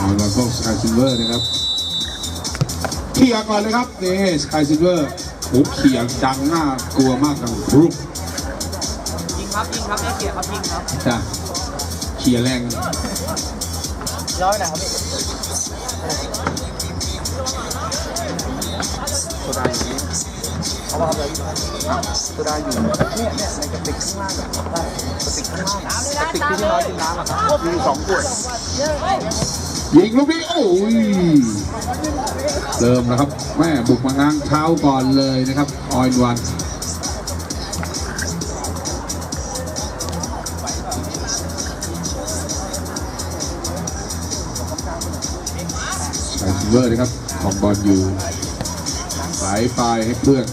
เอาละพวกสกายซิลเวอร์นะครับเคลียร์ก่อนเลยครับนี่สกายซิลเวอร์โอ้เขียงดังน่ากลัวมากดังพรุบยิงครับยิงครับไม่เกียร์ครับยิงครับจ้ะเขียร์แรงร้อยไหนครับพี่โซดาอย่างนี้เอามาครับเลยอะโซดาอยู่เนี่ยเนี่ยในกระติกข้างล่างอะได้กระติกข้างล่างอะกระติกที่พี่น้อยกินน้ำอะครับมีอยู่สองขวด ยิงลูกนี้โอ้ยเริ่มแล้วครับ แม่บุกมาง้างเท้าก่อนเลยนะครับ ออยวันสายซิเวอร์นะครับ ของบอลอยู่สายปลายให้เพื่อน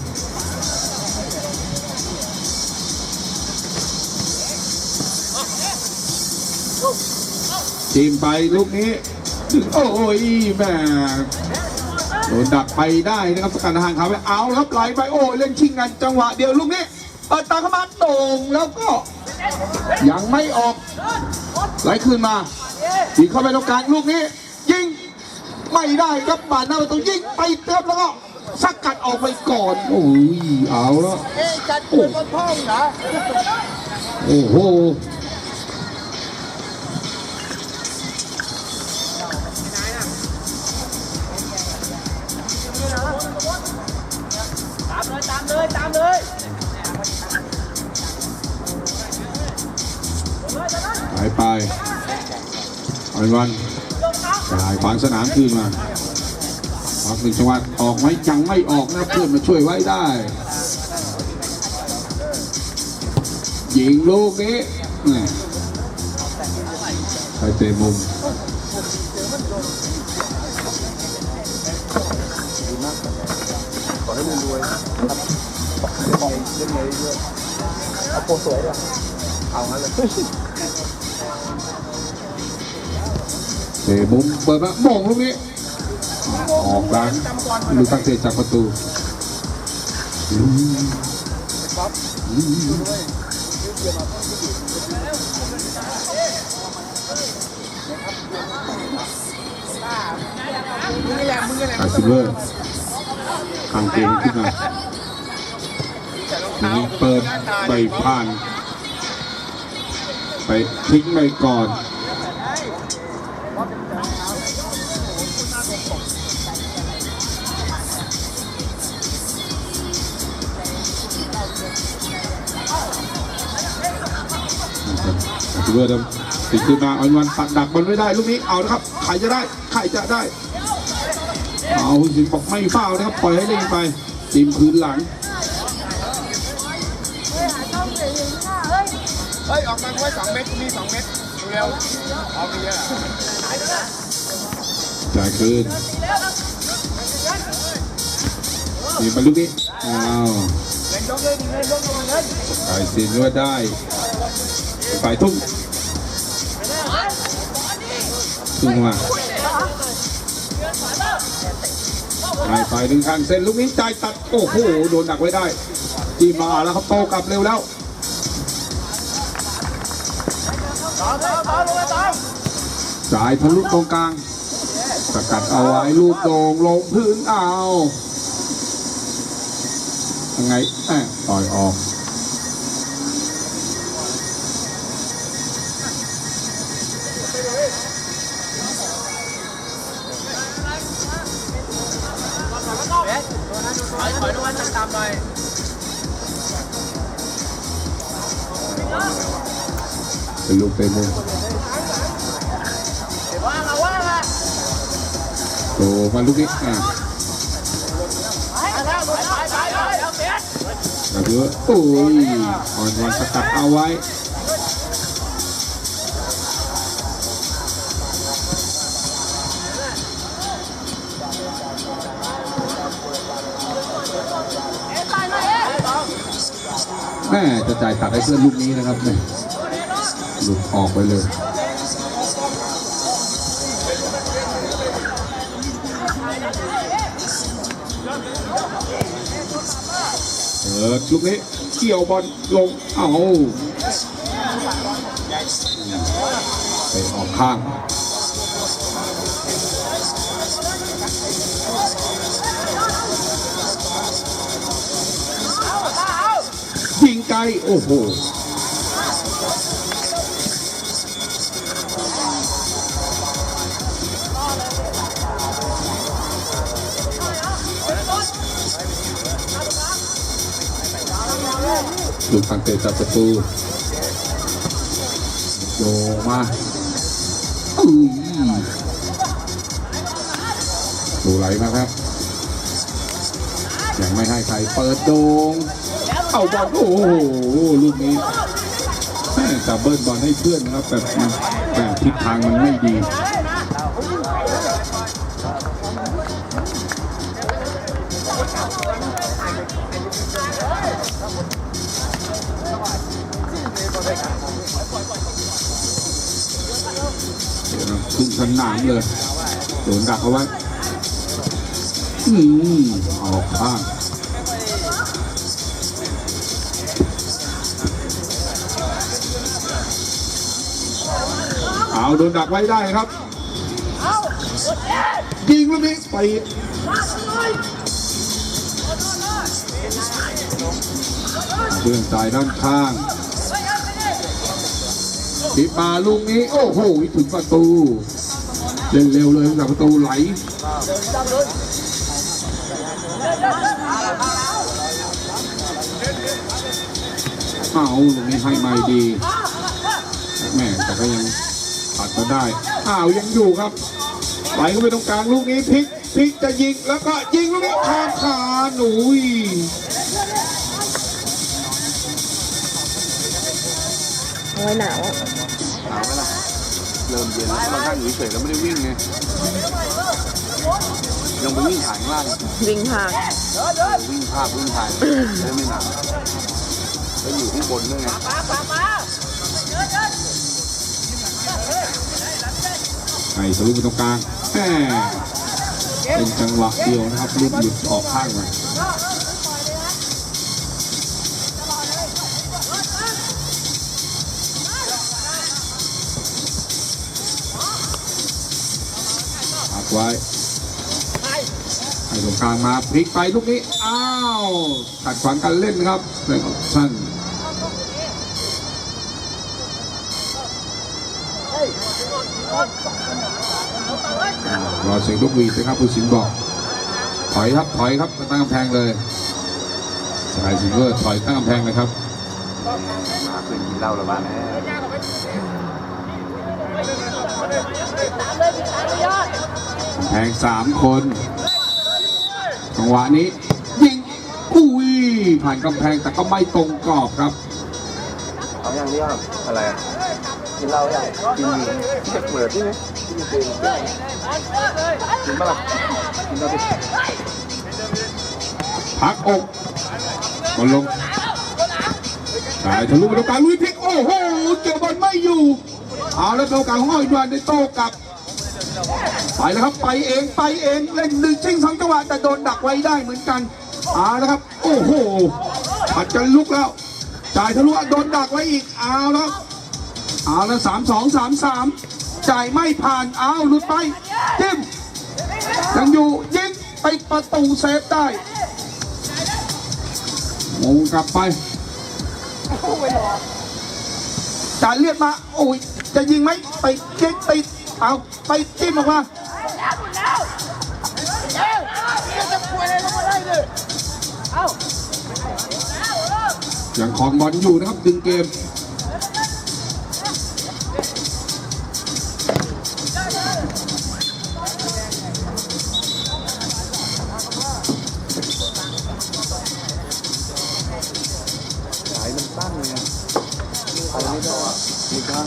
ทีมไปลูกนี้ โอ้ยแม่โดนดักไปได้นะครับสกัดทางเขาไปเอาแล้วครับไหลไปโอ้ยเล่นชิงกันจังหวะเดียวลูกนี้เปิดตาเข้ามาโด่งแล้วก็ ยังไม่ออกไหลคืนมายิงเข้าไปตรงกลางลูกนี้ ยิงไม่ได้ครับบาดหน้าประตูยิงไปเติมแล้วก็สกัดออกไปก่อนโอ้ยเอาแล้วเอ๊ะจัดตัวบนพ่องเหรอโอ้โห เลยตามเลยหายไปออยวันจ่ายขวางสนามคืนมาพักหนึ่งจังหวะออกไหมยังไม่ออกนะเพื่อนมาช่วยไว้ได้ยิงลูกนี้ไปเตะมุม ขอให้มึงรวยครับของเล่นเลยเยอะเอาโปรสวยด้วยเอางั้นเลยเตะมุมเปิดมาโมงลูกนี้ ออกหลังลูกตั้งเตะจากประตูอืมอืมมึงนี่แหละมึงนี่แหละอาซิเวอร์ ทางเกมขึ้นมาทีนี้เปิดไปผ่าน ไปทิ้งไปก่อนอาซิเวอเดิมติดขึ้นมาออนวันตัดดักบอลไม่ได้ ลูกนี้เอานะครับใครจะได้ใครจะได้ เอาสิบอกไม่เฝ้าวนะครับปล่อยให้เล่นไปทีมพื้นหลังเฮ้ยออกมาไว้สองเม็ดมีสองเม็ดเร็วเอาไปเยอะจ่ายคืนนี่มาลูกนี้อ้าวเล่นยกเลยเล่นยกเลยเล่นฝ่ายสินว่าได้ฝ่ายทุ่งทุ่งมา ไปไปดึงทางเส้นลูกนี้จ่ายตัดโอ้โหโดนดักไว้ได้ทีมมาแล้วครับโตกลับเร็วแล้วต่อต่อต่อลงมาต่อจ่ายทะลุตรงกลาง สกัดเอาไว้ลูกโด่งลงพื้นเอายังไงแอบต่อยออก เป็นลูกเตะมุมว่างอะว่างอะโตมาลูกนี้อะไปไปไปไปแล้วเสียก็คือโอ้ยอ่อนวันสกัดเอาไว้แม่จะจ่ายตัดให้เพื่อนลูกนี้นะครับเนี่ย หลุดออกไปเลยเออลูกนี้เกี่ยวบอลลง เอาไปออกข้างยิงไกล โอ้โห ลูกตั้งเตะจับประตูโยมาอุ้ยดูไหลมาครับ ยังไม่ให้ใครเปิดโดงเอาบอลโอ้โหลูกนี้แม่จับเบิลบอลให้เพื่อนนะครับแต่แต่ทิศทางมันไม่ดี เดี๋ยวนะครึ่งสนามเลยโดนดักเอาไว้อืมออกข้างเอาโดนดักไว้ได้ครับยิงลูกนี้ไปเพื่อนจ่ายด้านข้าง ทิปมาลูกนี้ โอ้โหถึงประตูเล่นเร็วเลยจากประตูไหลเอาลูกนี้ให้ไม่ดีแม่แต่ก็ยังปัดมาได้ อ้าวยังอยู่ครับไหลเข้าไปตรงกลางลูกนี้พลิกพลิกจะยิงแล้วก็ยิงลูกนี้ข้ามขาหนุ่ย โอ้ยหนาวอะหนาวไหมล่ะเริ่มเย็นแล้วเรานั่งอยู่เฉยๆแล้วไม่ได้วิ่งไงยังไปวิ่งถ่ายข้างล่างวิ่งผ่านวิ่งภาพวิ่งถ่ายได้ไม่หนาวแล้วอยู่ข้างบนด้วยไงให้ทะลุไปตรงกลางแม่เป็นจังหวะเดียวนะครับลูกหยุดออกข้างมา ไว้ให้ตรงกลางมาพลิกไปลูกนี้ อ้าวขัดขวางการเล่นนะครับเป็นออปชั่นรอเสียงลูกวีดนะครับผู้สินบอก ถอยครับ ถอยครับตั้งกำแพงเลยสายซิงเกอร์ถอยตั้งกำแพงเลยครับมาคืนกินเหล้าแล้วบ้านน่กำแพ งสามคนจังหวะนี้ยิงอุ้ยผ่านกำแพงแต่ก็ไม่ตรงกรอบครับเอาอย่างนี้ครับอะไรอะกินเหล้าอย่างกินอยู่เช็คเปิดที่ไหมกินเต็มกินปะล่ะกินเราดิพักอกบอลลงสายทะลุไปตรงกลางลุยพลิกโอ้โหเกี่ยวบอลไม่อยู่ เอาแล้วตัวกลางของอ้อยดวนได้โต้กลับ ไปแล้วครับไปเองไปเองเล่นหนึ่งชิงสองจังหวะแต่โดนดักไว้ได้เหมือนกันเอาแล้วครับ โอ้โหผัดกันลุกแล้วจ่ายทะลุโดนดักไว้อีกเอาแล้วเอาแล้วสามสองสามสามจ่ายไม่ผ่านเอาหลุดไปจิ้มยังอยู่ยิงไปประตูเซฟได้มงกลับไปจ่ายเลือดมาโอ้ยจะยิงไหมไปยิงไปเอาไปจิ้มออกมา ยังของบอลอยู่นะครับดึงเกมสายมันตั้งเลยอะเอาไม่ได้อะมีข้าง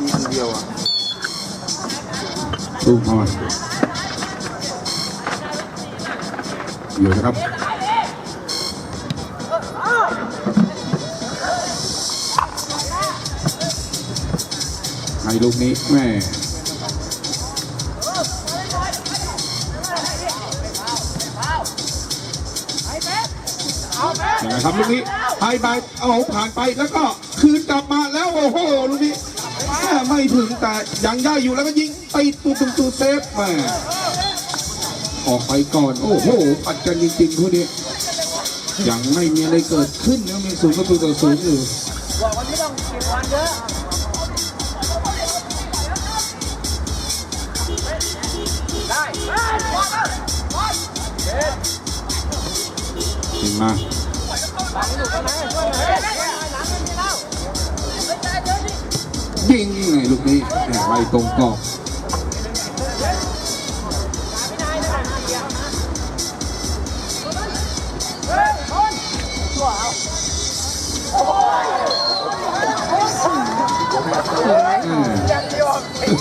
มีคนเดียวอะลูกเอยู่นะครับให้ลูกนี้แม่ยังไงครับลูกนี้ให้ไปเอาผ่านไปแล้วก็คืนกลับมาแล้วโอ้โหลูกนี้แม่ไม่ถึงแต่ยังได้อยู่แล้วก็ยิงไปตูตูตูเซฟแม่ ออกไปก่อน โอ้โห ปัดกันจริงๆคู่นี้ยังไม่มีอะไรเกิดขึ้นยังมีศูนย์ประตูต่อศูนย์อยู่วันนี้ต้องเก็บวันเยอะได้ยิงมายิงยังไงลูกนี้ไล่ตรงกรอบ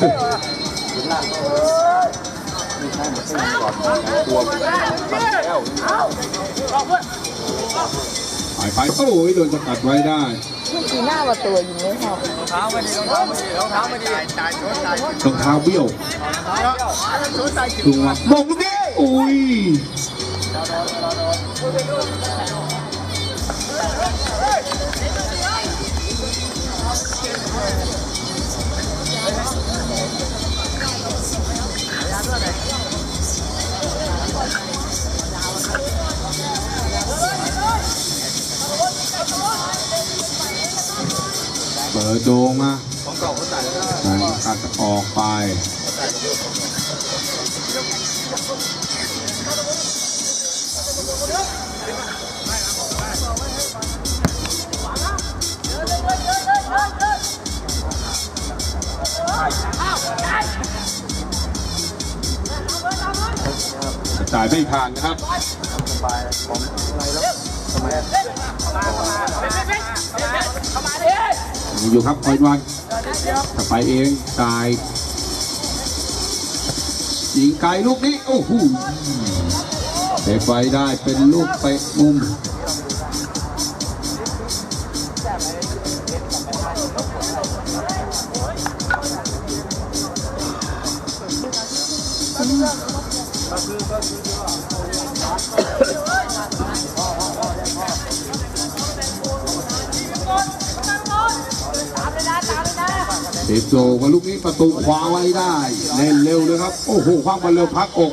หี้ยไปโอ้ยโดนสกัดไว้ได้ไม่ตีหน้าประตูยิงไม่เข้ารองเท้าไม่ดีรองเท้าไม่ดีรองเท้าไม่ดีจ่ายชนจ่ายรองเท้าเบี้ยวชนจ่ายดูว่ามองลูกนี้อุ้ย เปิดโดงมาของเก่าเขาตัดแล้วตัดออกไป จ่ายไม่ผ่านนะครับอะไรแล้วทำไมอยู่ครับคอยวันจะไปเองจ่ายยิงไกลลูกนี้ โอ้โหเตะไปได้เป็นลูกเตะมุม เตะโจมาลูกนี้ประตูคว้าไว้ได้ เล่นเร็วเลยครับ โอ้โหคว้างบอลเร็วพักอก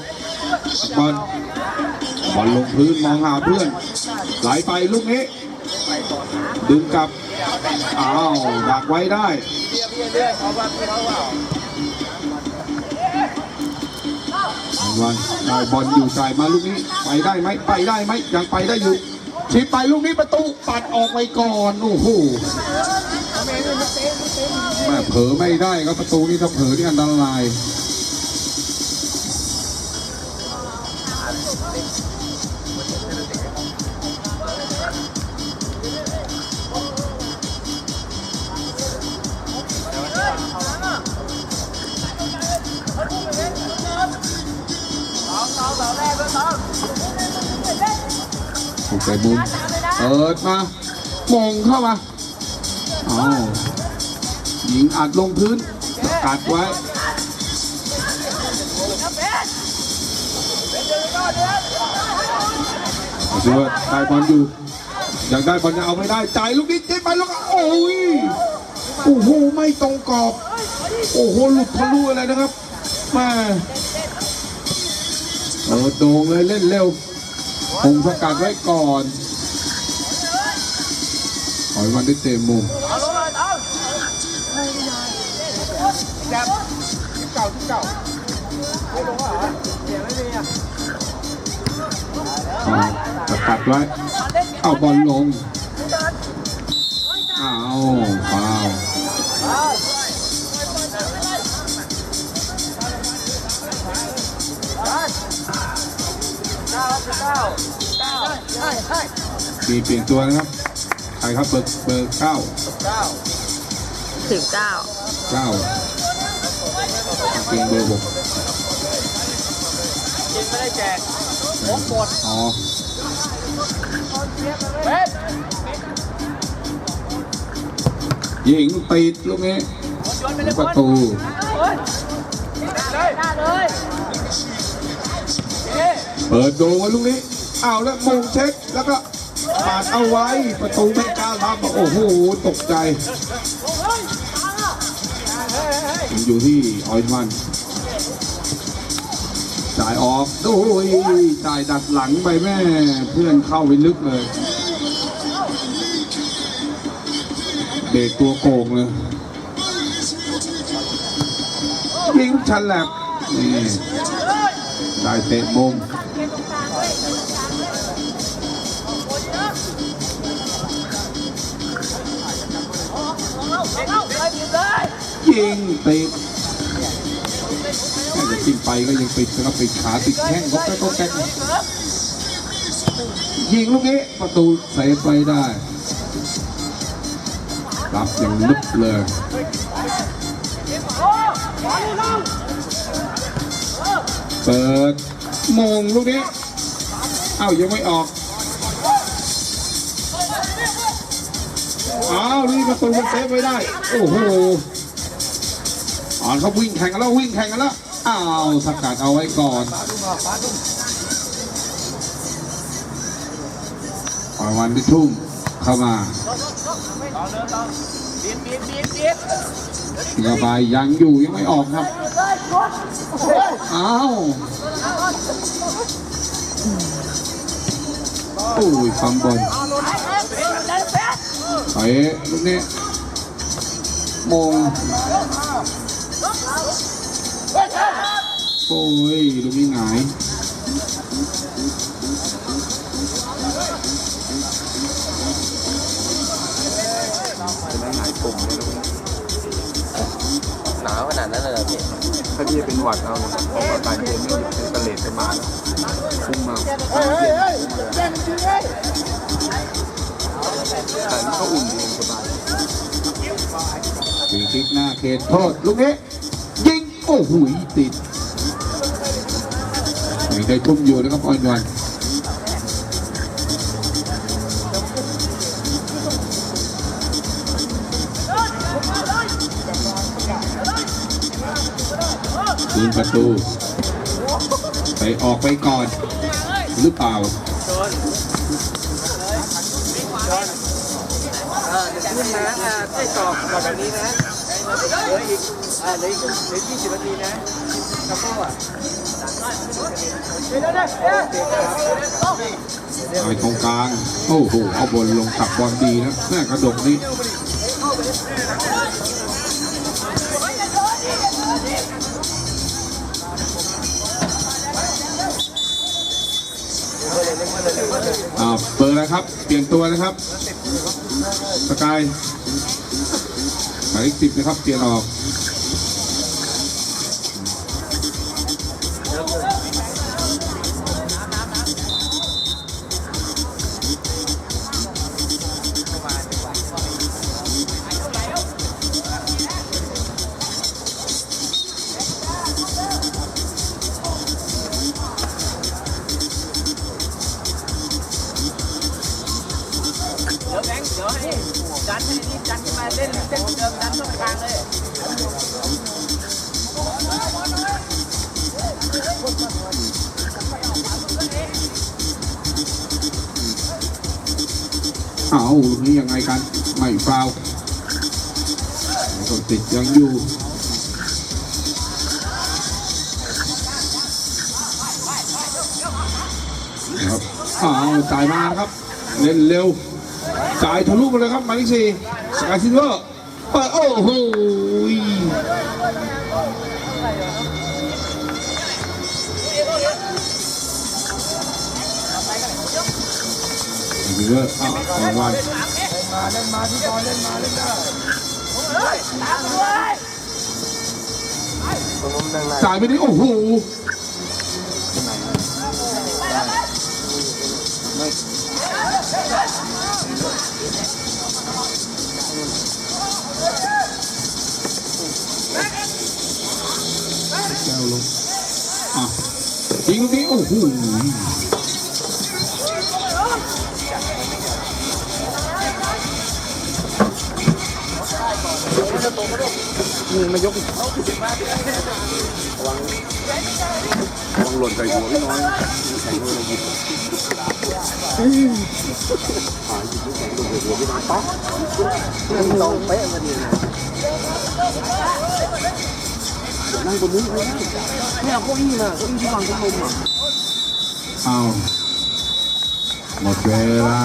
บอลบอลลงพื้นมองหาเพื่อน ไหลไปลูกนี้ ดึงกลับ อ้าวดักไว้ได้เรื่อยๆเขาว่าเขาว่าวันได้บอลอยู่จ่ายมาลูกนี้ ไปได้ไหมไปได้ไหมยังไปได้อยู่ชิปไปลูกนี้ประตูปัดออกไปก่อน โอ้โห แม่เผลอไม่ได้ครับประตูนี้ถ้าเผลอนี่อันตรายถูกใจบุญเปิดมามงเข้ามา เอายิงอัดลงพื้นกัดไว้ดูว่าได้บอลอยู่อยากได้บอลจะเอาไม่ได้จ่ายลูกนี้เจ๊ไปลูกโอ้ยโอ้โหไม่ตรงกรอบ โอ้โหหลุดทะลุอะไรนะครับมาเออโด่งเลยเล่นเร็วคงสกัดไว้ก่อนขอยวันได้เต็มมุม ไม่ลงเหรอเสียไม่มีอะเอาสกัดไว้เอาบอลลงเอาฟาวล์เก้าเก้าเก้าใช่ใช่มีเปลี่ยนตัวนะครับ ใครครับเบอร์เบอร์เก้าเก้าถึงเก้าเก้า เปลี่ยนเบอร์หกกินไม่ได้แจกผมหมดอ๋อเบ็ดยิงติดลูกนี้โยนไปเลยประตูเลยหน้าเลยเอ๊ะเปิดโดงไว้ลูกนี้เอาแล้วมงเช็คแล้วก็ปาดเอาไว้ประตูไม่กล้ารับโอ้โหตกใจยัง อยู่ที่ออยมันจ่ายออกโอ้ยจ่ายดัดหลังไปแม่ เพื่อนเข้าไปลึกเลยเบรกตัวโกงเลยยิงฉลับนี่ได้เตะมุม ยิงติดแค่จะติดไปก็ยังติดนะครับติดขาติดแข้งก็แก๊กก็แก๊กยิงลูกนี้ประตูเซฟไปได้รับอย่างลึกเลยเปิดมงลูกนี้ เอ้ายังไม่ออกอ้าวนี่ประตูมันเซฟไว้ได้ โอ้โห อ่อนเขาวิ่งแข่งกันแล้ววิ่งแข่งกันแล้วอ้าวสกัดเอาไว้ก่อนปล่อยวันที่ทุ่มเข้ามากระบายยังอยู่ยังไม่ออกครับ อ้าวโอ้ยฟังบอลไปลูกนี้มง โอ้ยลูกนี้หงายจะได้หงายปุ่มเลยลูกนี้หนาวขนาดนั้นเลยเหรอพี่ถ้าพี่เป็นหวัดเอาเลยเพราะว่าการเกมไม่หยุดเป็นตะเลดจะมาแล้วพุ่งมาแต่นี่ก็อุ่นดีสบายฟรีคิกหน้าเขตโทษลูกนี้ยิง โอ้โหติดมีได้ทุ่มอยู่นะครับออนวันคืนประตู ไปออกไปก่อน หรือเปล่าขึ้นนะอ่าได้ตอบตอบแบบนี้นะ เหลืออีกอ่าเหลืออีกเหลือยี่สิบนาทีนะกระเป๋าอะไปตรงกลาง โอ้โหเอาบอลลงขับบอลดีนะแม่กระดกนี้อ่าเปิดแล้วครับ เปลี่ยนตัวนะครับ สกาย หมายเลขสิบนะครับเปลี่ยนออก ดันให้นี่ดันขึ้นมาเล่นเส้นเดิมดันเข้าไปกลางเลยเอาลูกนี้ยังไงกัน ไม่ฟาวก็ติดยังอยู่ครับเอาจ่ายมาครับ เล่นเร็ว จ่ายทะลุมาเลยครับหมายเลขสี่สกายซิลเวอร์เปิดโอ้โหซิลเวอร์อ้าวรางวัลตรงนู้นนั่งไล่จ่ายไปดิโอ้โห แก้วลงอะยิงลูกนี้โอ้โหนี่มายกระวังระวังหล่นใส่หัวพี่น้อยแข็งเลยหยิบ ลองหล่นใส่หัวพี่น้อยป๊อกมันลงเป๊ะพอดีเลยนั่งบนนี้ไม่ได้ไม่เอาเก้าอี้มาเก้าอี้ที่วางพัดลมอะเอาหมดเวลา